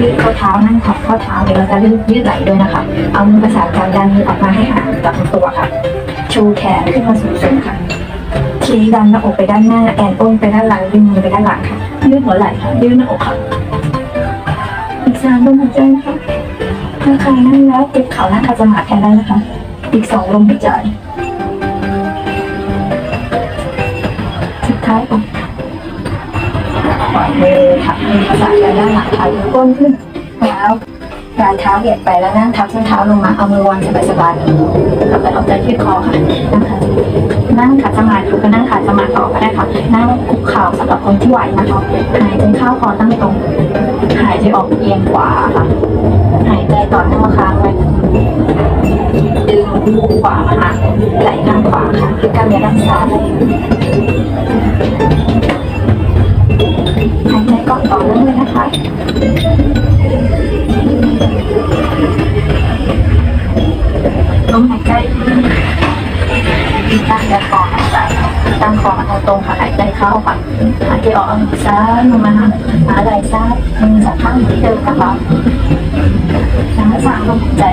ยืดข้อเท้านั่งขับข้อเท้าเดี๋ยวเราจะยืดยืดไหล่ด้วยนะคะ เอามือประสานกันดันมือออกมาให้ห่างจากตัวค่ะ ชูแขนขึ้นมาสูงๆค่ะชี้ดันหน้าอกไปด้านหน้าแอนก้นไปด้านหลังดึงมือไปด้านหลังค่ะยืดหัวไหล่ค่ะยืดหน้าอกค่ะอีกสามลมหายใจนะคะถ้าใครนั่งแล้วเก็บเข่าหน้าขาจะมาแทนได้นะคะ อีกสองลมหายใจสุดท้ายค่ะปล่อย มือค่ะมือประสานกันด้านหลังค่ะยกก้นขึ้นแล้วปลายเท้าเหยียดไปแล้วนั่งทับส้นเท้าลงมาเอามือวางสบายๆแล้วก็เอาใจที่คอค่ะนะคะนั่งขัดสมาธิก็นั่งขัดสมาธิต่อก็ได้ค่ะ นั่งคุกเข่าสำหรับคนที่ไหวนะคะหายใจเข้าคอตั้งตรงหายใจออกเอียงขวาค่ะหายใจต่อเนื่องค้างไว้ดึงมือขวามาหาไหล่ข้างขวาค่ะคือกล้ามเนื้อด้านซ้าย ลมหายใจตั้งคอหายใจตั้งคอมาตรงค่ะหายใจเข้าค่ะหายใจออกซ้ายลงมาหาหาไหล่ซ้ายมือสองข้างที่เดิมนะคะทั้งสามลมหายใจ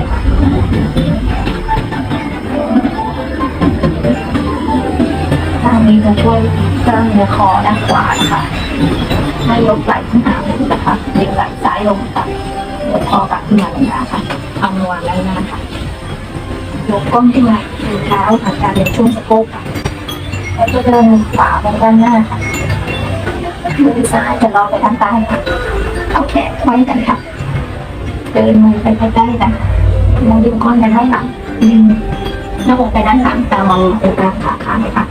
ท่านี้จะช่วยกล้ามเนื้อคอด้านขวานะคะ ให้ยกไหล่ขึ้นหานะคะดึงไหล่ซ้ายลงค่ะยกคอกลับขึ้นมาตรงกลาค่ะเอามือวางไว้หน้าค่ะยกก้นขึ้นมาเท้าผ่านการเดินช่วงสะโพกค่ะแล้วก็เดินขวาไปด้านหน้าค่ะมือซ้ายจะลองไปด้านใต้ค่ะเอาแขนไว้กันค่ะเดินมือไปใกล้ๆกันมองดึงก้นไปด้านหลังดึงหน้าอกไปด้านหลังตามองไปกลางขาขาเลยค่ะ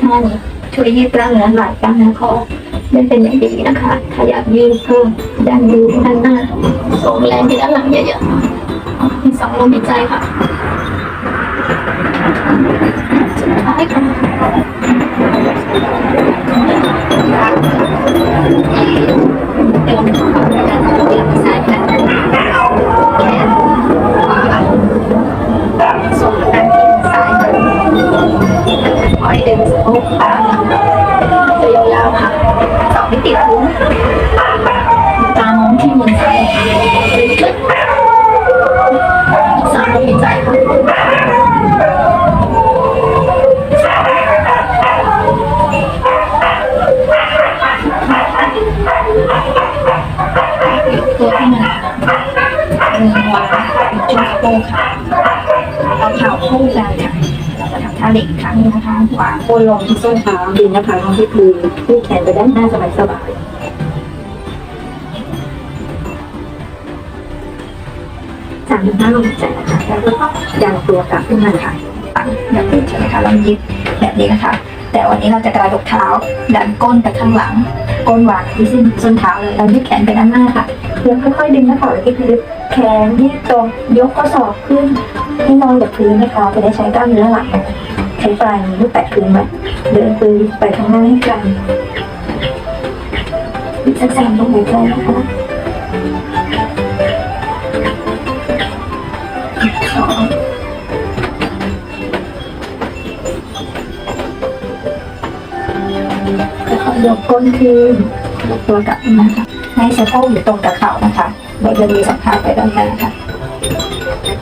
ท่านี้ ช่วยยืดกล้ามเนื้อไหล่กล้ามเนื้อคอได้เป็นอย่างดีนะคะขยับยืดเพิ่มดันยืดด้านหน้าส่งแรงไปด้านหลังเยอะๆมีสองลมหายใจค่ะสุดท้ายค่ะ โป้ค่ะเอาเท้าคู่กันค่ะเราจะทำท่าเหล็กครั้งหนึงนะคะวางโคนลงที่ส้นเท้าดึงหน้าผากลงที่พื้นยืดแขนไปด้านหน้าสบายๆสามถึงห้าลมหายใจนะคะแล้วก็ยันตัวกลับขึ้นมาค่ะตั้งแบบนี้ใช่ไหมคะเรายึดแบบนี้นะคะ แต่วันนี้เราจะกระดกเท้า ดันก้นไปข้างหลัง ก้นวางที่ส้นส้นเท้าเลยเรายืดแขนไปด้านหน้าค่ะแล้วค่อยๆดึงหน้าผากไปที่พื้นแขนยืดตรงยกข้อศอกขึ้นให้นอนกับพื้นนะคะจะได้ใช้กล้ามเนื้อหลังใช้ปลายนิ้วแตะพื้นไว้เดินปืนไปข้างหน้าให้ไกลสักสามลมหายใจนะคะ ค่อยๆยกก้นขึ้นยกตัวกลับนมาค่ะให้สะโพกอยู่ตรงกับเข่านะคะโดยจะมีสัมผัสไปด้านหน้าค่ะ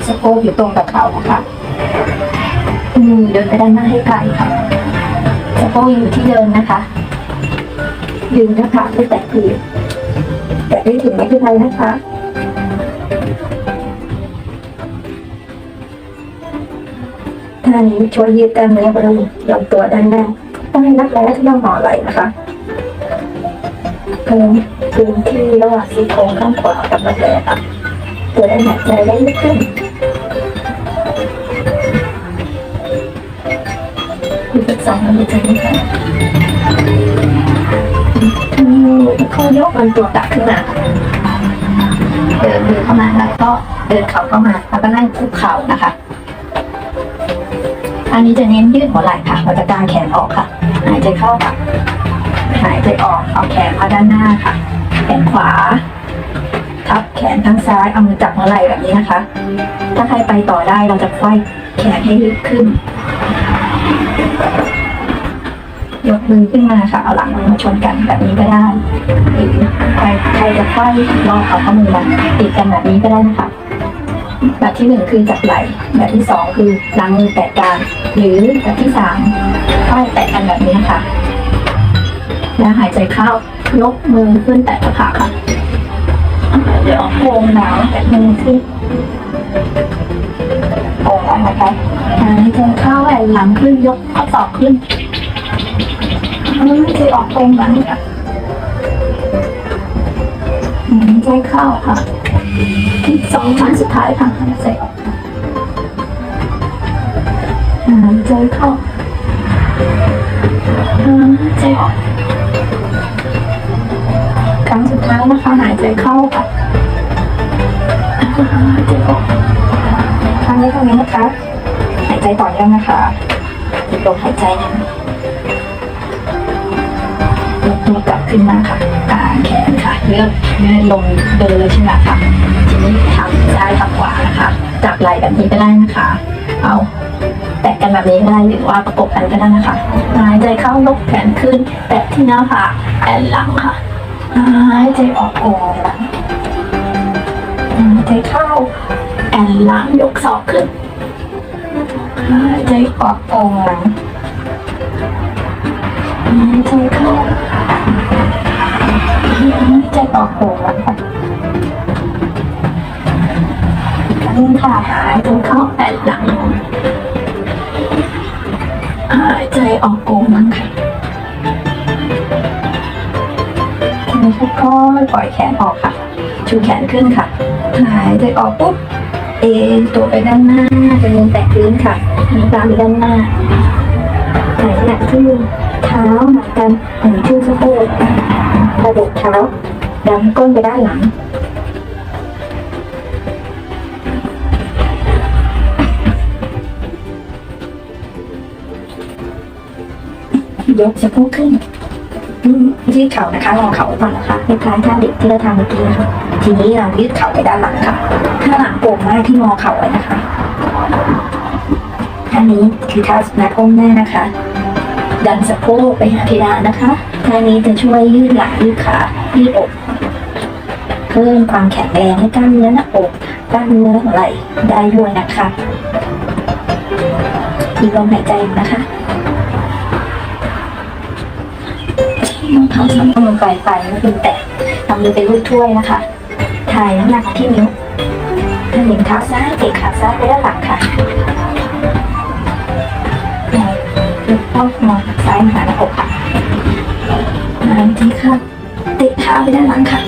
สะโพกอยู่ตรงกับเข่านะคะมือเดินไปด้านหน้าให้ไกลค่ะสะโพกอยู่ที่เดินนะคะดึงน้าผากไปแตะพื้นแต่ไม่ถึงไม่เป็นไรนะคะท่านี้ช่วยยืดกล้ามเนื้อบริเวณลำตัวด้านหน้า ให้นักแร้ที่เราห่อไหล่นะคะเพิ่มพื้นที่ระหว่างซี่โครงข้างขวากับรักแร้ค่ะจะได้หายใจได้ลึกขึ้นอีกสักสองนาทีนะคะเขายกลำตัวกลับขึ้นมาเดินมือเข้ามาแล้วก็เดินเข่าเข้ามาแล้วก็นั่งคุกเข่านะคะ อันนี้จะเน้นยืดหัวไหล่ค่ะเราจะกางแขนออกค่ะ หายใจเข้าค่ะ หายใจออก เอาแขนมาด้านหน้าค่ะ แขนขวา ทับแขนทั้งซ้าย เอามือจับหัวไหล่แบบนี้นะคะ ถ้าใครไปต่อได้เราจะไขว้แขนให้ลึกขึ้น ยกมือขึ้นมาค่ะ เอาหลังมือมาชนกันแบบนี้ก็ได้หรือใครจะค่อยลองเอาข้อมือมาติดกันแบบนี้ก็ได้นะคะ แบบที่หนึ่งคือจับไหล่แบบที่สองคือล้างมือแตะกันหรือแบบที่สามค่อยแตะกันแบบนี้นะคะแล้วหายใจเข้ายกมือขึ้นแตะกระผาค่ะเดี๋ยวโค้งหนาวแตะมือขึ้นโอ้ยนะคะหายใจเข้าแอนหลังขึ้นยกข้อศอกขึ้นไม่เคยออกตรงนั้นค่ะหายใจเข้าค่ะ สองครั้งสุดท้ายค่ะหายใจออกหายใจเข้าหายใจออกครั้งสุดท้ายนะคะหายใจเข้าค่ะหายใจออกครั้งนี้เท่านี้นะคะ หายใจต่อเนื่องนะคะหยุดลมหายใจนึ่งยกตัวกลับขึ้นมาค่ะ ค่ะเลื่อนเลื่อนลงเดินเลยใช่ไหมคะทีนี้ทำซ้ายทำขวานะคะ จับไหล่แบบนี้ก็ได้นะคะ เอาแตะกันแบบนี้ก็ได้หรือว่าประกบกันก็ได้นะคะหายใจเข้ายกแขนขึ้น แตะที่หน้าผากแอนหลังค่ะหายใจออกโอนหลังหายใจเข้าแอนหลังยกศอกขึ้นหายใจออกโองหลังหายใจเข้า หายใจออกโองหลังค่ะนี่ค่ะหายใจเข้าแอนหลังหายใจออกโองหลังค่ะทีนี้ค่อยๆปล่อยแขนออกค่ะ ชูแขนขึ้นค่ะ หายใจออกปุ๊บ เอ็นตัวไปด้านหน้าจนมือแตะพื้นค่ะมีตามไปด้านหน้าไหนหนักที่เท้าหนักกันหนึ่งชื่อสะโพก กระดูกเท้าดันก้นไปด้านหลัง ยกสะโพกขึ้นยืดเข่านะคะงอเข่าไว้ก่อนนะคะคล้ายๆท่าเด็กที่เราทำเมื่อกี้ค่ะ ทีนี้เรายืดเข่าไปด้านหลังค่ะ ถ้าหลังโป่งมากที่งอเข่าไว้นะคะท่านี้คือท่าสนัดก้มหน้านะคะ ดันสะโพกไปหาเพดานนะคะท่านี้จะช่วยยืดหลังยืดขายืดอก เพิ่มความแข็งแรงให้กล้ามเนื้อหน้าอกกล้ามเนื้อหัวไหล่ได้ด้วยนะคะอีลมหายใจนะคะน้องเท้าสัมลงไปไปแล้วดึงแตะทำมือเป็นลูกถ้วยนะคะ ถ่ายน้ำหนักที่นิ้วถ้าหนึ่งเท้าซ้ายเตะขาซ้ายไปด้านหลังค่ะ กเข้ามองซ้ายมาหาหน้าอกค่ะหายใจเข้าเตะขาไปด้านหลังค่ะ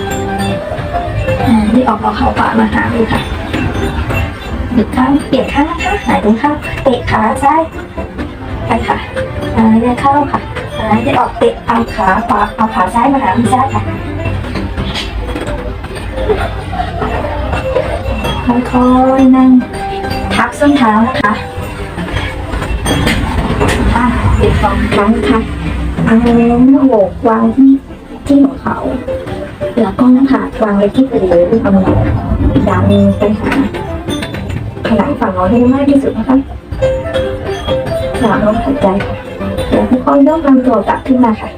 อ่าที่ออกเอาเข่าขวามาหาดูค่ะหยุดข้างเปลี่ยนข้างนะคะหายใจเข้าเตะขาซ้ายไปค่ะหายใจเข้าค่ะหายใจออกเตะเอาขาขวาเอาขาซ้ายมาหามือซ้ายค่ะค่อยๆนั่งทับส้นเท้านะคะ อะเดี๋ยวสองครั้งค่ะเอาหน้าอกวางที่ที่หัวเขาแล้วก็หน้าผากวางไว้ที่พื้นเอามือดันไปหาขลังฝั่งเราให้มากที่สุดนะคะสามลมหายใจค่แล้วค่อยๆยกลำตัวกลับขึ้นมาค่ะ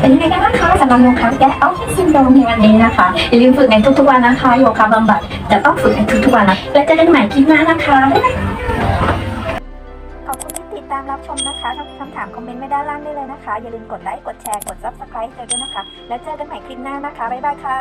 เป็นยังไงกันบ้างคะสำหรับโยคะแก้เอาที่ซินโดรมในวันนี้นะคะอย่าลืมฝึกในทุกๆวันนะคะโยคะบำบัดจะต้องฝึกในทุกๆวันนะแล้วจอกันใหม่คลิปหน้านะคะบ๊ายบาย ด้านล่างได้เลยนะคะ อย่าลืมกดไลค์ กดแชร์ กด subscribe เจอด้วยนะคะ แล้วเจอกันใหม่คลิปหน้านะคะ บ๊ายบายค่ะ